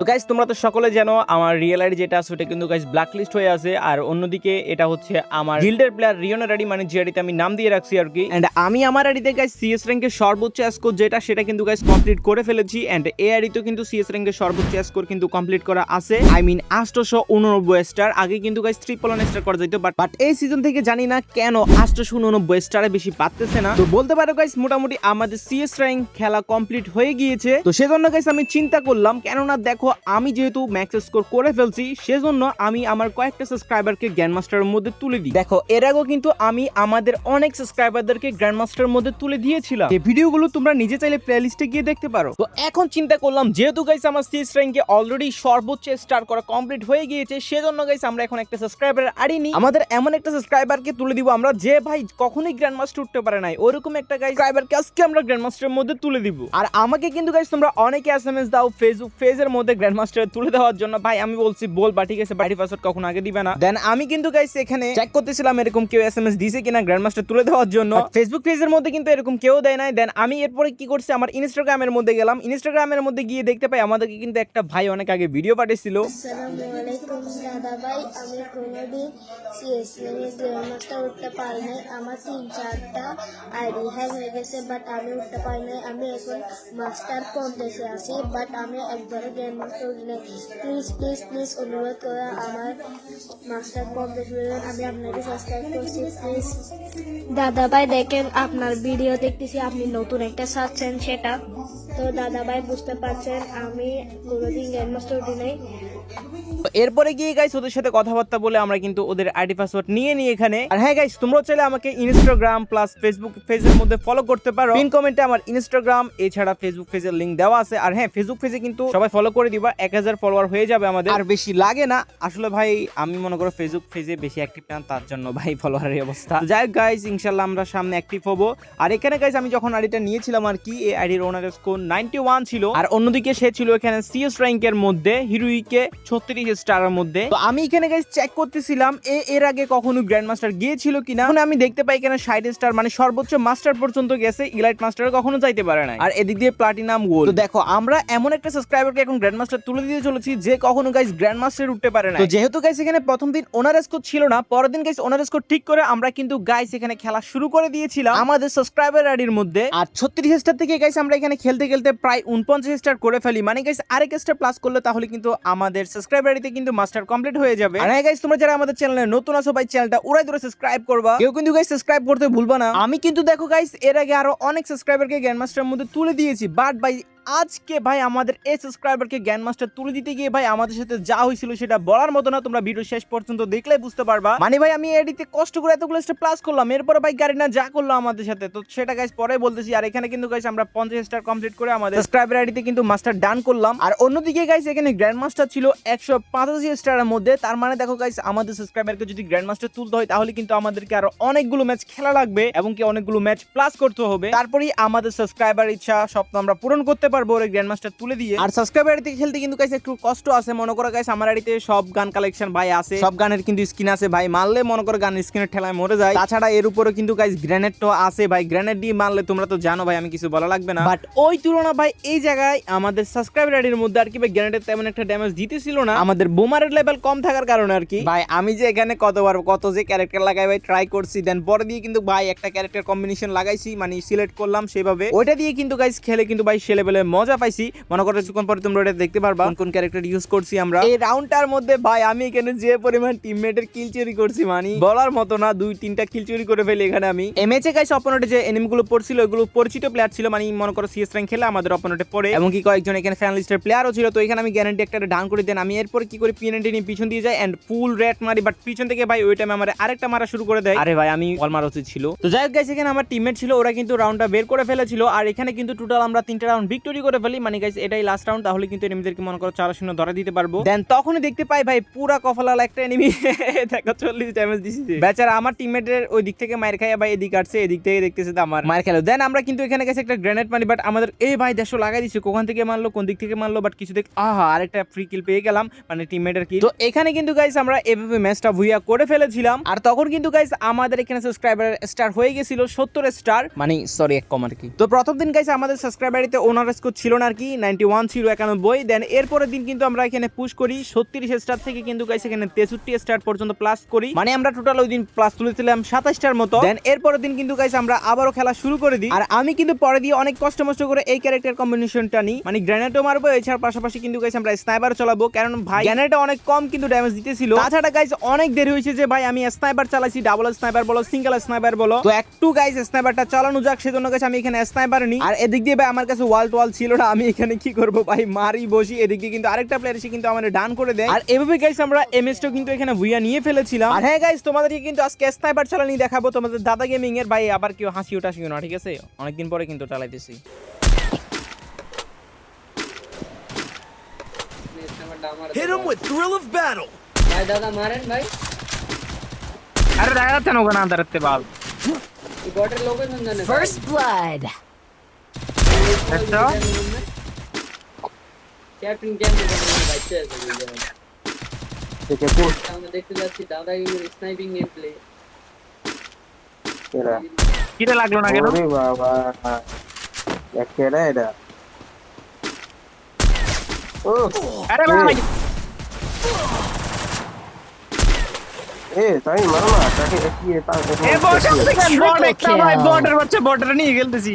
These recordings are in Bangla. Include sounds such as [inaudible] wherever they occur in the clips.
তো গাইস তোমরা তো সকলে জানো আমার রিয়েল আইডি যেটা আছে, ওটা কিন্তু গাইজ ব্ল্যাক লিস্ট হয়ে আছে। আর অন্যদিকে এটা হচ্ছে আমার গিল্ডের প্লেয়ার রিওনার আইডি মানে যে আইডিতে আমি নাম দিয়ে রাখছি আর কি। এন্ড আমি আমার আইডিতে গাইস সিএস র্যাঙ্কের সর্বোচ্চ স্কোর যেটা, সেটা কিন্তু গাইজ কমপ্লিট করে ফেলেছি। এন্ড এই আইডিতেও কিন্তু সিএস র্যাঙ্কের সর্বোচ্চ স্কোর কিন্তু কমপ্লিট করা আছে। আই মিন আটশোশো উননব্বই স্টার আগে কিন্তু গাইজ ট্রিপল ওয়ান স্টার করা যেত বাট বাট এই সিজন থেকে জানি না কেন আটশোশো উননব্বই স্টারে বেশি পাচ্ছে না। তো বলতে পারো গাইস মোটামুটি আমাদের সিএস র্যাঙ্ক খেলা কমপ্লিট হয়ে গিয়েছে। তো সেজন্য গাইস আমি চিন্তা করলাম, কেননা দেখো আমি যেহেতু ম্যাক্স স্কোর করে ফেলছি, সেজন্য আমি আমার কয়েকটা সাবস্ক্রাইবারকে গ্র্যান্ড মাস্টারের মধ্যে তুলে দিই। দেখো, এর আগেও কিন্তু আমি আমাদের অনেক সাবস্ক্রাইবারদেরকে গ্র্যান্ড মাস্টারের মধ্যে তুলে দিয়েছিলাম। এই ভিডিওগুলো তোমরা নিজে চাইলে প্লে লিস্টে গিয়ে দেখতে পারো। তো এখন চিন্তা করলাম, যেহেতু গাইস আমার সিএস র্যাঙ্কে অলরেডি সর্বোচ্চ স্টার করা কমপ্লিট হয়ে গিয়েছে, সেজন্য গাইস আমরা এখন একটা সাবস্ক্রাইবার আড়িনি আমাদের এমন একটা সাবস্ক্রাইবারকে তুলে দিব আমরা, যে ভাই কখনোই গ্র্যান্ড মাস্টার উঠতে পারে নাই। ওরকম একটা গাইস সাবস্ক্রাইবারকে আজকে আমরা গ্র্যান্ড মাস্টারের মধ্যে তুলে দিব। আর আমাকে কিন্তু গাইস তোমরা অনেকে এসএমএস দাও ফেসবুক ফেজের মধ্যে গ্র্যান্ড মাস্টার তুলে দেওয়ার জন্য। ভাই, আমি বলছি, বল বা ঠিক আছে বাড়ি পাসওয়ার্ড কখন আগে দিবে না। দেন আমি কিন্তু গাইস এখানে চেক করতেছিলাম এরকম কেউ এসএমএস দিছে কিনা গ্র্যান্ড মাস্টার তুলে দেওয়ার জন্য। ফেসবুক পেজের মধ্যে কিন্তু এরকম কেউ দেয় নাই। দেন আমি এরপরে কি করছি, আমার ইনস্টাগ্রামের মধ্যে গেলাম। ইনস্টাগ্রামের মধ্যে গিয়ে দেখতে পাই, আমাদেরকে কিন্তু একটা ভাই অনেক আগে ভিডিও পাঠিয়েছিল। দাদা আমি এখন মাস্টার কমপ্লেক্সে আছি বাট আমি একবারও গ্র্যান্ড মাস্টার উঠি প্লিজ প্লিজ প্লিজ অনুরোধ করে আমার মাস্টার কমপ্লেক্স উঠবেন আমি আপনাকে সাবস্ক্রাইব করছি। প্লিজ দাদা ভাই দেখেন, আপনার ভিডিও দেখতেছি, আপনি নতুন একটা সাজছেন সেটা। তো দাদা ভাই বুঝতে পারছেন, আমি কোনোদিন গ্র্যান্ড মাস্টার উঠি নাই। এরপরে গিয়ে গাইস ওদের সাথে কথাবার্তা বলে আমরা কিন্তু ওদের আইডি পাসওয়ার্ড নিয়ে নিই এখানে। আর হ্যাঁ গাইস তোমরাও চাইলে আমাকে ইনস্টাগ্রাম প্লাস ফেসবুক পেজের মধ্যে ফলো করতে পারো। পিন কমেন্টে আমার ইনস্টাগ্রাম এছাড়া ফেসবুক পেজের লিংক দেওয়া আছে। আর হ্যাঁ ফেসবুক পেজে কিন্তু সবাই ফলো করে দিবা, এক হাজার ফলোয়ার হয়ে যাবে আমাদের। আর বেশি লাগে না। আসলে ভাই, আমি মনে করো ফেসবুক পেজে বেশি অ্যাক্টিভ না, তার জন্য ভাই ফলোয়ারের অবস্থা। যাই হোক গাইস ইনশাল্লাহ আমরা সামনে অ্যাক্টিভ হব। আর এখানে গাইস আমি যখন আইডিটা নিয়েছিলাম আর কি এই আইডির ওনার স্কোর নাইনটি ওয়ান ছিল। আর অন্যদিকে সে ছিল এখানে সিএস র্যাঙ্কের মধ্যে হিরোইকে ছত্রিশ স্টারের মধ্যে। তো আমি এখানে গাইস চেক করতেছিলাম, এ, এর আগে কখনো গ্র্যান্ড মাস্টার গিয়েছিল কিনা? এখন আমি দেখতে পাই এখানে ষাট স্টার মানে সর্বোচ্চ মাস্টার পর্যন্ত গেছে ইলাইট মাস্টার কখনো যাইতে পারে না আর এদিক দিয়ে প্লাটিনাম গোল দেখো, আমরা এমন একটা সাবস্ক্রাইবারকে এখন গ্র্যান্ড মাস্টার তুলে দিয়ে চলেছি, যে কখনো গাইস গ্র্যান্ড মাস্টার উঠতে পারে না যেহেতু গাইস এখানে প্রথম দিন ওনার স্কোর ছিল না, পরের দিন গাইস ওনার স্কোর ঠিক করে আমরা কিন্তু গাইস এখানে খেলা শুরু করে দিয়েছিলাম আমাদের সাবস্ক্রাইবার আইডির মধ্যে। আর ছত্রিশ স্টার থেকে গাইস আমরা এখানে খেলতে খেলতে প্রায় উনপঞ্চাশ স্টার করে ফেলি। মানে গাইস আরেক স্টার প্লাস করলে তাহলে কিন্তু আমাদের সাবস্ক্রাইবার আইডিতে কিন্তু মাস্টার কমপ্লিট হয়ে যাবে। আর হ্যাঁ গাইস তোমরা যারা আমাদের চ্যানেলে নতুন আছো ভাই চ্যানেলটা উড়াই ধরে সাবস্ক্রাইব করবা। কেউ কিন্তু গাইস সাবস্ক্রাইব করতে ভুলবা না। আমি কিন্তু দেখো গাইস এর আগে আরও অনেক সাবস্ক্রাইবারকে গ্র্যান্ড মাস্টারের মধ্যে তুলে দিয়েছি বাট ভাই আজকে ভাই আমাদের এই সাবস্ক্রাইবারকে জ্ঞান মাস্টার তুলে দিতে গিয়ে ভাই আমাদের সাথে যা হয়েছিল সেটা বলার মতো না। তোমরা ভিডিও শেষ পর্যন্ত দেখলে বুঝতে পারবা। মানে ভাই আমি এডিতে কষ্ট করে এতগুলো স্টার প্লাস করলাম। এরপরে ভাই গাড়ি না যা করল আমাদের সাথে, তো সেটা গাইস পরে বলতেছি। আর এখানে কিন্তু গাইস আমরা পঞ্চাশ স্টার কমপ্লিট করে আমাদের সাবস্ক্রাইবার আইডিতে কিন্তু মাস্টার ডান করলাম। আর অন্যদিকে গাইস এখানে গ্র্যান্ড মাস্টার ছিল একশো পঁচাশি স্টারের মধ্যে। তার মানে দেখো গাইস আমাদের সাবস্ক্রাইবারকে যদি গ্র্যান্ড মাস্টার তুলতে হয়, তাহলে কিন্তু আমাদেরকে আরও অনেকগুলো ম্যাচ খেলা লাগবে এবং কি অনেকগুলো ম্যাচ প্লাস করতে হবে। তারপরেই আমাদের সাবস্ক্রাইবার ইচ্ছা, স্বপ্ন আমরা পূরণ করতে পারব। ওর গ্র্যান্ড মাস্টার তুলে দিয়ে। আর সাবস্ক্রাইবার আইডিতে খেলতে কিন্তু গাইস একটু কষ্ট আছে, মনে করো গাইস আমার আইডিতে সব গান কালেকশন ভাই আছে। সব গানের কিন্তু স্কিন আছে ভাই, মারলে মনে করো গান স্কিনের ঠেলায় মরে যায়। তাছাড়া এর উপরে কিন্তু গাইস গ্রেনেড তো আছে ভাই গ্রেনেড দিয়ে মারলে তোমরা তো জানো ভাই, আমি কিছু বলা লাগবে না। বাট ওই তুলনা ভাই, এই জায়গায় আমাদের সাবস্ক্রাইবার আইডির মধ্যে আর কি ভাই গ্রেনেডের তেমন একটা ড্যামেজ দিতেছিল না। আমাদের বোমারের লেভেল কম থাকার কারণে আর কি। ভাই, আমি যে এখানে কতবার, কত যে ক্যারেক্টার লাগাই ভাই ট্রাই করছি দেন পরে দিয়ে কিন্তু ভাই একটা ক্যারেক্টার কম্বিনেশন লাগাইছি মানে সিলেক্ট করলাম সেভাবে। ওইটা দিয়ে কিন্তু গাইস খেলে কিন্তু ভাই সে লেভেলে মজা পাইছি। মনে করো কিছুক্ষণ পরে তোমরা ওটা দেখতে পারবা। কোন কোন ক্যারেক্টার ইউজ করছি আমরা? এই রাউন্ডটার মধ্যে ভাই আমি এখানে যে পরিমাণ টিমমেটের কিল চুরি করছি মানে। বলার মতো না দুই তিনটা কিল চুরি করে ফেলি এখানে আমি। এমএচে গাইস অপোনেন্টে যে এনিমিগুলো পড়ছিল ওগুলো পরিচিত প্লেয়ার ছিল মানে মনে করো সিএস র্যাঙ্ক খেলে আমাদের অপোনেন্টে পড়ে। এবং কি কয়েকজন এখানে ফ্যান লিস্টের প্লেয়ারও ছিল তো এখানে আমি গ্যারান্টি একটা ডাউন করে দেন। আমি এরপর কি করি পিএনএনটি নিয়ে পিছন দিয়ে যাই এন্ড ফুল রেট মারি বাট পিছন থেকে ভাই ওই টাইমে আমার আরেকটা মারা শুরু করে দেয়। আরে ভাই আমি অল মারা উচিত ছিল। তো যাই হোক গাইস এখানে আমার টিমমেট ছিল ওরা কিন্তু রাউন্ডটা বের করে ফেলেছিল আর এখানে কিন্তু টোটাল আমরা তিনটা রাউন্ড ভিক্টোরি করে ফেলি। মানে গাইস এটাই লাস্ট রাউন্ড তাহলে কিন্তু এনিমিদেরকে মনে করো চার শূন্য ধরা দিতে পারব। দেন তখনই দেখতে পাই ভাই পুরা কফলাল একটা এনিমি [laughs] দেখো চল্লিশ ড্যামেজ দিছি বেচারা আমার টিমমেটের ওই দিক থেকে মায়ের খাইয়া ভাই এদিক আসছে এদিক থেকে দেখতেছে তো আমার। মায়ের খেলো। দেন আমরা কিন্তু এখানে গেছে একটা গ্রেনেড মারি বাট আমাদের এই ভাই দেড়শো লাগাই দিচ্ছে কোখান থেকে মারলো কোন দিক থেকে মারলো? বাট কিছু দেখ আহা আরেকটা ফ্রি কিল পেয়ে গেলাম। মানে টিমমেটের কিল তো এখানে কিন্তু গাইস আমরা এভাবে ম্যাচটা ভুইয়া করে ফেলেছিলাম। আর তখন কিন্তু গাইস আমাদের এখানে সাবস্ক্রাইবার স্টার হয়ে গেছিল সত্তর স্টার মানে সরি এক কম আর কি। তো প্রথম দিন গাইস আমাদের সাবস্ক্রাইবারিতে ওনার স্কোর ছিল না আর কি নাইনটি ওয়ান ছিল একানব্বই দেন এরপরের দিন কিন্তু আমরা এখানে পুশ করি, ছত্রিশ স্টার থেকে কিন্তু গাইস এখানে তেষট্টি স্টার পর্যন্ত প্লাস করি। মানে আমরা টোটাল ওই দিন প্লাস তুলেছিলাম সাতাশটার মতো। দেন এরপরের দিন কিন্তু গাইস আমরা আবারও খেলা শুরু করে দিই। আর আমি কিন্তু পরে দিয়ে অনেক কষ্ট মষ্ট করে এই ক্যারেক্টার কম্বিনেশনটা নিই। মানে গ্রেনেডও মারবো, এছাড়া পাশাপাশি কিন্তু গাইস আমরা স্নাইপার চালাবো। কারণ ভাই গ্রেনেডটা অনেক কম কিন্তু ড্যামেজ দিতেছিল। তাছাড়া গাইস অনেক দেরি হয়েছে যে ভাই আমি স্নাইপার চালাইছি ডাবল স্নাইপার বলো সিঙ্গেল স্নাইপার বলো। তো একটু গাইস স্নাইপারটা চালানো যাক, সেজন্য গাইস আমি এখানে স্নাইপার নিই। আর এদিক দিয়ে ভাই আমার কাছে ওয়াল ছিল না আমি এখানে কি করব ভাই? মারি বসি এদিক দিয়ে কিন্তু আরেকটা প্লেয়ার এসে কিন্তু আমাদের ডান করে দেয়। আর এভাবে গাইস আমরা এমএসটা কিন্তু এখানে ভুইয়া নিয়ে ফেলেছিলাম। আর হ্যাঁ গাইস তোমাদেরকে কিন্তু আজকে স্নাইপার চালানি দেখাবো। তোমাদের দাদা গেমিং এর ভাই আবার কেউ হাসি টাসিও না ঠিক আছে? অনেকদিন পরে কিন্তু চালাইতেছি। Hit him with thrill of battle. ভাই দাদা মারেন ভাই। আরে দেখা যাচ্ছে না ওখানে আন্দারতে বাল। বটের লোকেশন জানে First blood. আচ্ছা ক্যাপ্টেন কেমন ভাই চেয়ে আছে আমরা দেখতে যাচ্ছি দাদা স্নাইপিং গেম প্লে কিরে লাগল না কেন? ওরে বাবা। একেরা এটা। ও আরে ভাই! এ তাই মারো না তাকে কি তার এ বসে আছে বট একটা ভাই বটের বাচ্চা বটের নিয়ে খেলতেছি।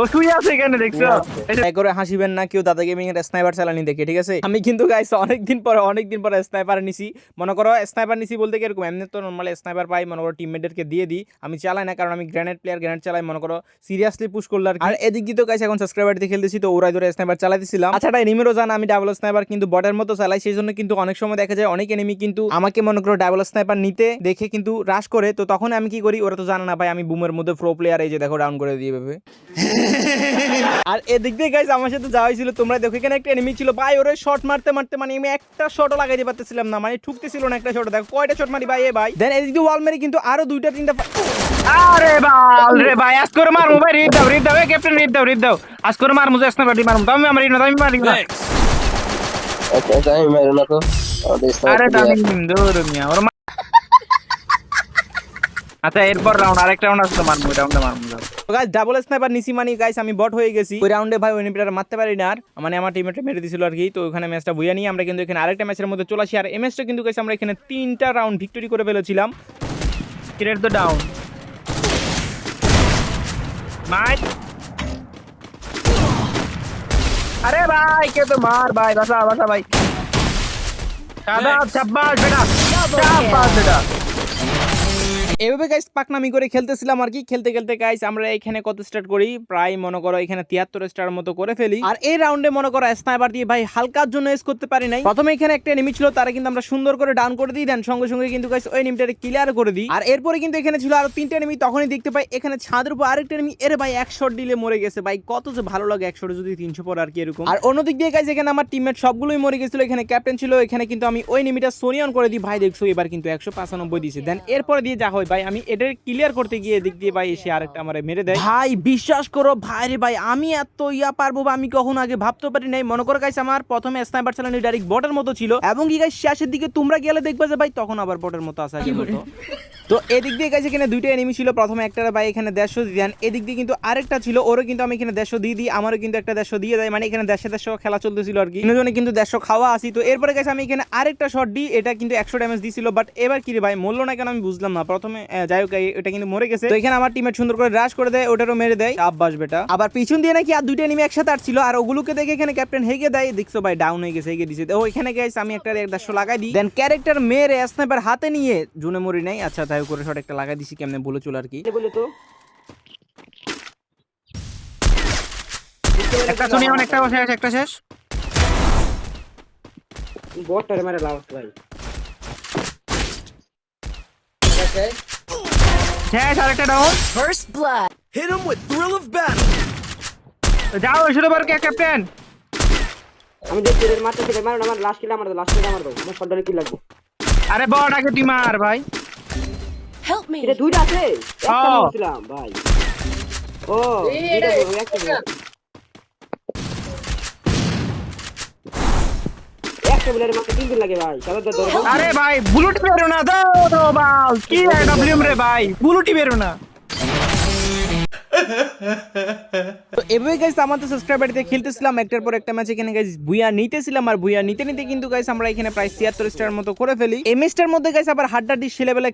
ও শুয়ে আছে এখানে দেখছ? শুয়ে আছে। এই করে হাসিবেন না কেউ দাদা গেমিং এর স্নাইপার চালানি দেখে ঠিক আছে? আমি কিন্তু গাইস অনেক পরে অনেক পরে স্নাইপার নিছি। মনে করো স্নাইপার নিছি বলতে কি এরকম? এমনি তো নরমালি স্নাইপার পাই মনে করো টিমমেটদেরকে দিয়ে দিই। আমি চালাই না কারণ আমি গ্রেনেড প্লেয়ার গ্রেনেড চালাই মনে করো সিরিয়াসলি পুশ করলে আর এদিক দিয়ে তো গাইস এখন সাবস্ক্রাইবার দিয়ে খেলতেছি তো ওরাই ধরে স্নাইপার চালাইতেছিলাম। আচ্ছা এটা এনিমিরও জানা আমি ডাবল স্নাইপার কিন্তু বটের মতো চালাই সেই জন্য কিন্তু অনেক সময় দেখা যায় অনেক এনিমি কিন্তু আমাকে মনে করো ডাবল স্নাইপার নিতে দেখে কিন্তু রাশ করে। তো তখন আমি কি করি ওরা তো জানে না ভাই আমি বুমের মধ্যে প্রো প্লেয়ার এই যে দেখো ডাউন করে দিয়ে ভেবে আর এদিক দিয়ে গাইজ আমার সাথে যাওয়া হয়েছিল তোমরা দেখো এখানে একটা এনিমি ছিল। ভাই ওরে শট মারতে মারতে মানে আমি একটা শটও লাগাইতে পারতেছিলাম না। মানে ঠুকতেছিল না একটা শট দেখো কয়টা শট মারি ভাই এ ভাই? দেন এদিক দিয়ে ওয়াল মেরে কিন্তু আরও দুইটা তিনটা আরে বাল রে ভাই আজ করে মার মোবাইল রিপ দাও রিপ দাও। এ ক্যাপ্টেন রিপ দাও রিপ দাও। আজ করে মার মুজে স্নাইপার মার আমি মারি না আমি মারি না। আচ্ছা তাই মারো না তো। আরে দামি দূর মিয়া ওর মা- আচ্ছা এরপর রাউন্ড আরেকটা রাউন্ড আসলে মারবো রাউন্ডে মারবো গাইস ডাবল স্নাইপার নিছি মানে গাইস আমি বট হয়ে গেছি। ওই রাউন্ডে ভাই ওই মারতে পারি না আর। মানে আমার টিমমেট মেরে দিছিল আর কি। তো ওখানে ম্যাচটা বুঝে নিয়ে আমরা কিন্তু এখানে আরেকটা ম্যাচের মধ্যে চলে আসি। আর এই ম্যাচটা কিন্তু গাইস আমরা এখানে তিনটা রাউন্ড ভিক্টরি করে ফেলেছিলাম। ক্রিয়েট দ্য ডাউন মাইট আরে ভাই কে তো মার ভাই বাসা বাসা ভাই। সাদা চাব্বাস বেটা। চাব্বাস বেটা। এভাবে গাইস পাকনামি করে খেলতেছিলাম আর কি। খেলতে খেলতে গাইস আমরা এখানে কত স্টার্ট করি? প্রায় মনে করো এখানে তিয়াত্তর স্টার মতো করে ফেলি। আর এই রাউন্ডে মনে করো স্নাইপার দিয়ে ভাই হালকার জন্য এস করতে পারি নাই। প্রথমে এখানে একটা এনিমি ছিল, তারা কিন্তু আমরা সুন্দর করে ডাউন করে দিই দেন। সঙ্গে সঙ্গে কিন্তু গাইস ওই এনিমিটারে ক্লিয়ার করে দিই। আর এরপরে কিন্তু এখানে ছিল আরও তিনটা এনিমি তখনই দেখতে পাই এখানে ছাদের উপর আরেকটা এনিমি এর ভাই, এক শট দিলে মরে গেছে। ভাই, কত যে ভালো লাগে এক শটে যদি তিনশো পর আর কি এরকম। আর অন্যদিক দিয়ে গাইস এখানে আমার টিমমেট সবগুলোই মরে গেছিল। এখানে ক্যাপ্টেন ছিল, এখানে কিন্তু আমি ওই এনিমিটা সোনিয়ন করে দিই। ভাই, দেখছ, এবার কিন্তু একশো পাঁচানব্বই দিয়েছে দেন এরপরে দিয়ে যা হয়। ভাই আমি এটার ক্লিয়ার করতে গিয়ে এদিক দিয়ে ভাই এসে আরেকটা আমার মেরে দেয়। ভাই, বিশ্বাস করো ভাই রে ভাই, আমি এত ইয়া পারব বা আমি কখনো আগে ভাবতে পারি নাই। মনে করো গাইস আমার প্রথমে স্নাইপার চালানো ডাইরেক্ট বটের মতো ছিল। এবং কি গাইস শেষের দিকে তোমরা গেলে দেখবে যে ভাই, তখন আবার বটের মতো আসা আগের মতো। তো এদিক দিয়ে গাইছে এখানে দুইটা এনিমি ছিল। প্রথমে একটা ভাই, এখানে দেড়শো দিয়ে দেন। এদিক দিয়ে কিন্তু আরেকটা ছিল। ওরও কিন্তু আমি এখানে দেড়শো দিয়ে দিই, আমারও কিন্তু একটা দেড়শো দিয়ে দেয়। মানে এখানে দেড়শো দেড়শো খেলা চলতেছিল আর কি। তিনজনে কিন্তু দেড়শো খাওয়া আসি তো এরপরে গেছে আমি এখানে আরেকটা শট দিই। এটা কিন্তু একশো ড্যামেজ দিছিল। বাট এবার কি রে ভাই, মরলো না কেন আমি বুঝলাম না। প্রথমে আহ, যাই হোক এটা কিন্তু মরে গেছে। তো এখানে আমার টিমের সুন্দর করে রাশ করে দেয় ওটারও মেরে দেয়। আব্বাস বেটা। আবার পিছন দিয়ে নাকি আর দুইটা এনিমি একসাথে আসছিল আর ওগুলোকে দেখে এখানে ক্যাপ্টেন হেগে দেয় দেখছ ভাই ডাউন হয়ে গেছে হেগে দিছে। ও এখানে গেছে আমি একটা দেড়শো লাগাই দিই। দেন ক্যারেক্টার মেরে স্নাইপার হাতে নিয়ে জুনে মরি নাই। আচ্ছা তাই করে শট একটা লাগাই দিছি কেমনে বলে চল আর কি। একটা শুনি একটা বসে আছে একটা শেষ। বটটারে মারে লাভ ভাই। আছে শেষ আরেকটা down First blood. Hit him with thrill of battle. যাও শুরু বার কে ক্যাপ্টেন আমি দেখছি এর মারতে থেকে মারো না আমার লাস্ট কিল আমার দাও লাস্ট কিল আমার দাও আমার শটডারে কি লাগবে আরে বড় আগে তুই মার ভাই Help me. এটা দুইটা আছে একটা ও। মারছিলাম ভাই ও এই দুইটা এটা- বড়, একটা বড়। একটা বলে মারতে তিন দিন লাগে ভাই। সাদা ধরো আরে ভাই বুলুটি বেরো না দাও বাল। কি ডব্লিউএম রে ভাই বুলুটি বেরো না তো এভাবে গাইস আমাদের খেলতেছিলাম, একটার পর একটা ম্যাচ এখানে গাইস নিতেছিলাম আর নিতে নিতে কিন্তু গাইস আমরা এখানে প্রায় ছিয়াত্তর স্টার মতো করে ফেলি। এই মধ্যে গাইস আবার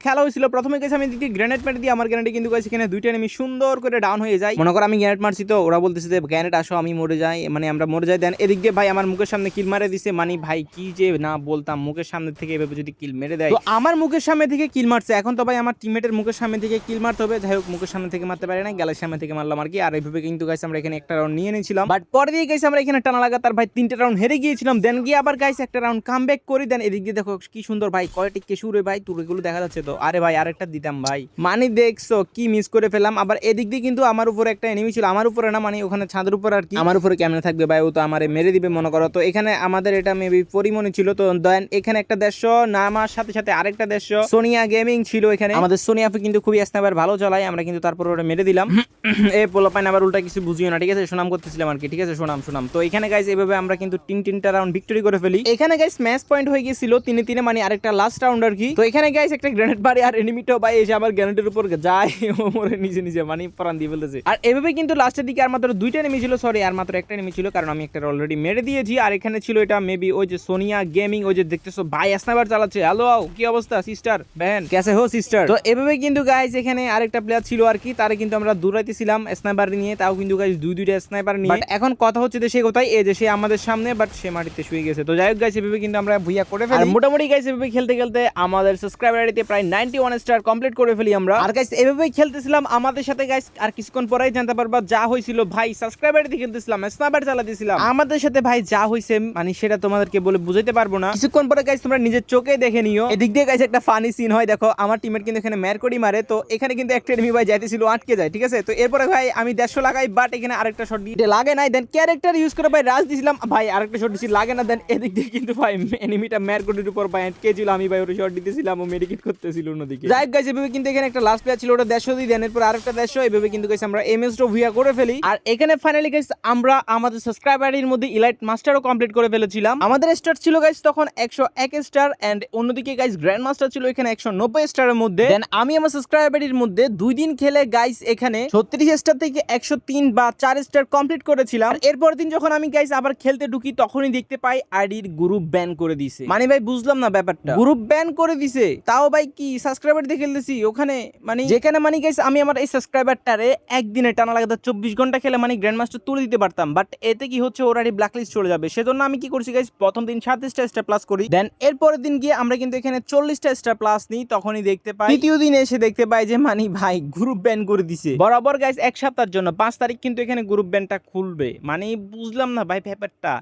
খেলা হয়েছিল। প্রথমে গাইস আমি দিকে গ্রেনেড মেরে দিয়ে আমার কিন্তু গাইস এখানে দুইটা সুন্দর করে ডাউন হয়ে যায়। মনে করো আমি গ্রেনেড মারছি তো ওরা বলতেছে যে গ্রেনেড আসো, আমি মরে যাই। মানে আমরা মরে যাই। দেন এদিক দিয়ে ভাই আমার মুখের সামনে কিল মারে দিছে। মানে ভাই কি যে না বলতাম, মুখের সামনে থেকে এভাবে যদি কিল মেরে দেয়। তো আমার মুখের সামনে থেকে কিল মারছে। এখন তো ভাই আমার টিমমেটের মুখের সামনে থেকে কিল মারতে হবে। যাই হোক, মুখের সামনে থেকে মারতে পারে না গ্যালের সামনে থেকে মারলাম আর কি। আর এইভাবে কিন্তু গাইস আমরা এখানে একটা রাউন্ড নিয়ে নিয়েছিলাম। বাট পরে দিয়ে গাইস আমরা এখানে টানা লাগাতার ভাই তিনটা রাউন্ড হেরে গিয়েছিলাম। দেন গিয়ে আবার গাইস একটা রাউন্ড কাম ব্যাক করি। দেন এদিক দিয়ে দেখো কি সুন্দর ভাই কয়টি কেশুরে ভাই তুড়িগুলো দেখা যাচ্ছে তো। আরে ভাই, আরেকটা দিতাম ভাই। মানে দেখছ কি মিস করে ফেলাম আবার এদিক দিয়ে কিন্তু আমার উপরে একটা এনিমি ছিল। আমার উপরে না মানে ওখানে ছাদের উপর আর কি। আমার উপরে কেমনে থাকবে ভাই, ও তো আমারে মেরে দিবে, মনে করো। তো এখানে আমাদের এটা মেবি পরিমণি ছিল তো। দেন এখানে একটা দেড়শো, নামার সাথে সাথে আরেকটা দেড়শো। সোনিয়া গেমিং ছিল এখানে। আমাদের সোনিয়া কিন্তু খুবই স্ন্যাপার ভালো চালায়। আমরা কিন্তু তারপর ওটা মেরে দিলাম। [laughs] এ পোলাপাইন আবার উল্টা কিছু বুঝিও না, ঠিক আছে? সুনাম করতেছিলাম আর কি, ঠিক আছে? সুনাম সুনাম। তো এখানে গাইজ এভাবে আমরা কিন্তু তিন তিনটা রাউন্ড ভিক্টরি করে ফেলি। এখানে গাইজ ম্যাচ পয়েন্ট হয়ে গিয়েছিল তিনে তিনে মানে আরেকটা লাস্ট রাউন্ড আর কি। তো এখানে গাইজ একটা গ্রেনেড বাড়ি আর এনিমিটাও ভাই এসে আমার গ্রেনেডের উপর যায়, ও মরে নিজে নিজে মানে প্রাণ দিয়ে ফেলতেছে। আর এভাবে কিন্তু লাস্টের দিকে আর মাত্র দুইটা এনিমি ছিল সরি আর মাত্র একটা এনিমি ছিল, কারণ আমি একটা অলরেডি মেরে দিয়েছি। আর এখানে ছিল এটা মেবি ওই যে সোনিয়া গেমিং ওই যে দেখতেছো, ভাই স্নাইপার চালাচ্ছে। হ্যালো কি অবস্থা সিস্টার বেহেন কেসে হো সিস্টার তো এভাবে কিন্তু গাইজ এখানে আরেকটা প্লেয়ার ছিল আর কি, তারে কিন্তু আমরা দূরাইতেছিলাম স্নাইপার নিয়ে তাও কিন্তু গাইজ দুই দুইটা স্নাইপার নিয়ে। But এখন কথা হচ্ছে যে সে কোথায়? এই যে সে আমাদের সামনে বাট সে মাটিতে শুয়ে গেছে। তো যাই হোক গাইজ এভাবে কিন্তু আমরা ভুইয়া করে ফেলি। আর মোটামুটি গাইজ এভাবে খেলতে খেলতে আমাদের সাবস্ক্রাইবার আইডিতে প্রায় 91 স্টার কমপ্লিট করে ফেলি আমরা। আর গাইজ এভাবেই খেলতেছিলাম আমাদের সাথে গাইজ আর কিছুক্ষণ পরেই জানতে পারবা যা হয়েছিল। ভাই সাবস্ক্রাইবার আইডি খেলতেছিলাম স্নাইপার চালাতেছিলাম আমাদের সাথে ভাই যা হয়েছে মানে সেটা তোমাদেরকে বলে বুঝাইতে পারব না। কিছুক্ষণ পরে গাইজ তোমরা নিজের চোখে দেখে নিও। এদিক দিয়ে গাইজ একটা ফানি সিন হয়। দেখো আমার টিমের কিন্তু এখানে ম্যার করি মারে। তো এখানে কিন্তু একটা এনিমি ভাই যাইতেছিল আটকে যায় ঠিক আছে? তো এরপরে ভাই, আমি দেড়শো লাগাই বাট এখানে আরেকটা শট দিয়ে লাগে নাই। দেন ক্যারেক্টার ইউজ করে ভাই রাজ দিছিলাম। ভাই, আরেকটা শট দিছি, লাগে না। দেন এদিক দিয়ে কিন্তু ভাই এনিমিটা ম্যার কোটির উপর ভাই আটকে ছিল? আমি ভাই, ওর শট দিতেছিলাম, ও মেডিকেট করতেছিল অন্যদিকে। যাই গাইজ এভাবে কিন্তু এখানে একটা লাস্ট প্লেয়ার ছিল, ওটা দেড়শো দিয়ে দেন। এরপর আরেকটা দেড়শো, এভাবে কিন্তু গাইজ আমরা এমএস টো ভিয়া করে ফেলি। আর এখানে ফাইনালি গাইজ আমরা আমাদের সাবস্ক্রাইবারের মধ্যে ইলাইট মাস্টারও কমপ্লিট করে ফেলেছিলাম। আমাদের স্টার ছিল গাইজ তখন একশো এক স্টার এন্ড অন্যদিকে গাইজ গ্র্যান্ড মাস্টার ছিল এখানে একশো নব্বই স্টারের মধ্যে। দেন আমি আমার সাবস্ক্রাইবারের মধ্যে দুই দিন খেলে গাইজ এখানে ছত্রিশ স্টার থেকে একশো তিন বা চার স্টার কমপ্লিট করেছিলাম। এরপর দিন যখন আমি গাইজ আবার খেলতে ঢুকি তখনই দেখতে পাই আইডির গ্রুপ ব্যান করে দিছে। মানে ভাই বুঝলাম না ব্যাপারটা। গ্রুপ ব্যান করে দিছে। তাও ভাই কি সাবস্ক্রাইবার দিয়ে খেলতেছি? ওখানে মানে যেখানে মানে গাইজ আমি আমার এই সাবস্ক্রাইবারটারে একদিনে টানা লাগাতার চব্বিশ ঘণ্টা খেলে মানে গ্র্যান্ড মাস্টার তুলে দিতে পারতাম। বাট এতে কি হচ্ছে ওর আইডি ব্ল্যাক লিস্ট চলে যাবে। সেজন্য আমি কি করছি গাইজ প্রথম দিন সাতটা স্টার প্লাস করি। দেন এরপরের দিন গিয়ে আমরা কিন্তু এখানে চল্লিশটা স্টার প্লাস নিই তখনই দেখতে পাই। তৃতীয় দিন এসে দেখতে পাই যে মানে ভাই গ্রুপ ব্যান করে দিছে। বরাবর গাইজ এক সপ্তাহের জন্য। পাঁচ তারিখ কিন্তু এখানে গ্রুপ ব্যান্ডটা খুলবে। মানে বুঝলাম না ভাই ব্যাপারটা।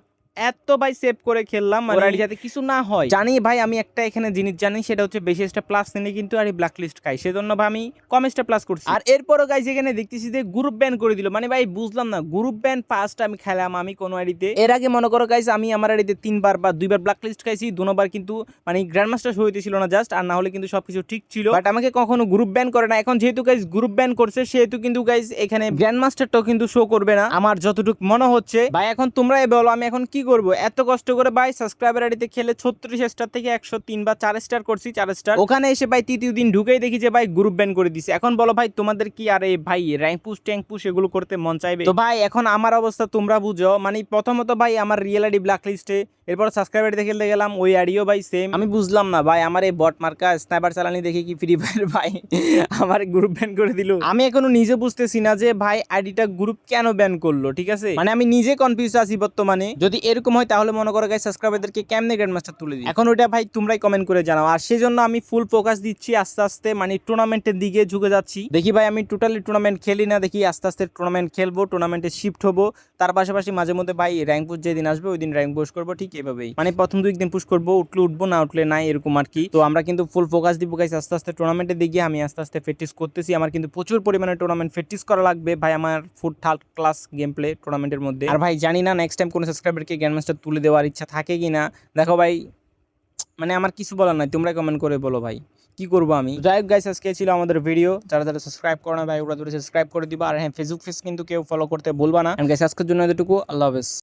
এত ভাই সেভ করে খেললাম মানে যাতে কিছু না হয়। জানি ভাই আমি একটা এখানে জিনিস জানি সেটা হচ্ছে বেশি একটা প্লাস নিলে কিন্তু আর ব্ল্যাক লিস্ট খাই। সেজন্য ভাই আমি কম একটা প্লাস করছি। আর এরপরও গাইজ এখানে দেখতেছি যে গ্রুপ ব্যান করে দিল। মানে ভাই বুঝলাম না গ্রুপ ব্যান ফার্স্ট আমি খেলাম আমি কোনো আইডিতে। এর আগে মনে করো গাইজ আমি আমার আইডিতে তিনবার বা দুইবার ব্ল্যাক লিস্ট খাইছি দুবার কিন্তু মানে গ্র্যান্ড মাস্টার শো হইতেছিল না জাস্ট আর না হলে কিন্তু সবকিছু ঠিক ছিল। বাট আমাকে কখনো গ্রুপ ব্যান করে না। এখন যেহেতু গাইজ গ্রুপ ব্যান করছে সেহেতু কিন্তু গাইজ এখানে গ্র্যান্ড মাস্টারটাও কিন্তু শো করবে না। আমার যতটুকু মনে হচ্ছে। ভাই এখন তোমরাই বলো আমি এখন কি করব? এত কষ্ট করে ভাই সাবস্ক্রাইবার আইডিতে খেলে ছত্রিশ স্টার থেকে একশো তিন বা চার স্টার করছি, চার স্টার ওখানে এসে ভাই তৃতীয় দিন ঢুকেই দেখি যে ভাই গ্রুপ ব্যান করে দিছে। এখন বলো ভাই, তোমাদের কি আরে ভাই র্যাঙ্ক পুশ ট্যাঙ্ক পুশ এগুলো করতে মন চাইবে? তো ভাই, এখন আমার অবস্থা তোমরা বুঝো। মানে প্রথমত ভাই আমার রিয়েল আইডি ব্ল্যাক লিস্টে এরপর সাবস্ক্রাইবার দেখে খেলতে গেলাম, ওই আইডিও ভাই সেম আমি বুঝলাম না ভাই, আমার এই বট মার্কা স্নাইপার চালানি দেখে কি ফ্রি ফায়ার ভাই আমার গ্রুপ ব্যান করে দিল? আমি এখনও নিজে বুঝতেছি না যে ভাই আইডিটা গ্রুপ কেন ব্যান করল, ঠিক আছে? মানে আমি নিজে কনফিউজ আছি বর্তমানে। যদি এরকম হয়, তাহলে মনে করো গাই সাবস্ক্রাইবারদেরকে কেমনে গ্র্যান্ড মাস্টার তুলে দিই এখন ওটা ভাই তোমরাই কমেন্ট করে জানাও। আর সেই জন্য আমি ফুল ফোকাস দিচ্ছি আস্তে আস্তে মানে টুর্নামেন্টের দিকে ঝুঁকে যাচ্ছি। দেখি ভাই, আমি টোটালি টুর্নামেন্ট খেলি না, দেখি আস্তে আস্তে টুর্নামেন্ট খেলব টুর্নামেন্টে শিফট হব। তার পাশাপাশি মাঝে মধ্যে ভাই র্যাঙ্ক পুশ যেদিন আসবে ওই দিন র্যাঙ্ক পুশ করব, ঠিক এভাবেই। মানে প্রথম দুই দিন পুশ করব, উঠলে উঠবো, না উঠলে নাই, এরকম আর কি। তো আমরা কিন্তু ফুল ফোকাস দিব গাইস আস্তে আস্তে টুর্নামেন্টের দিকে। আমি আস্তে আস্তে প্র্যাকটিস করতেছি। আমার কিন্তু প্রচুর পরিমাণে টুর্নামেন্ট প্র্যাকটিস করা লাগবে। ভাই, আমার food third class game play টুর্নামেন্টের মধ্যে। আর ভাই, জানি না নেক্সট টাইম কোনো সাবস্ক্রাইবারকে গ্র্যান্ড মাস্টার তুলে দেওয়ার ইচ্ছা থাকে কি না দেখো ভাই মানে আমার কিছু বলার নাই, তোমরা কমেন্ট করে বলো ভাই, কি করব আমি? যাই হোক গাইস আজকে ছিল আমাদের ভিডিও যারা যারা সাবস্ক্রাইব করো না ভাই, ওরা সাবস্ক্রাইব করে দিবা। আর হ্যাঁ ফেসবুক ফেস কিন্তু কেউ ফলো করতে বলবা না। গাইস আজকের জন্য এতটুকু, আল্লাহ হাফেজ।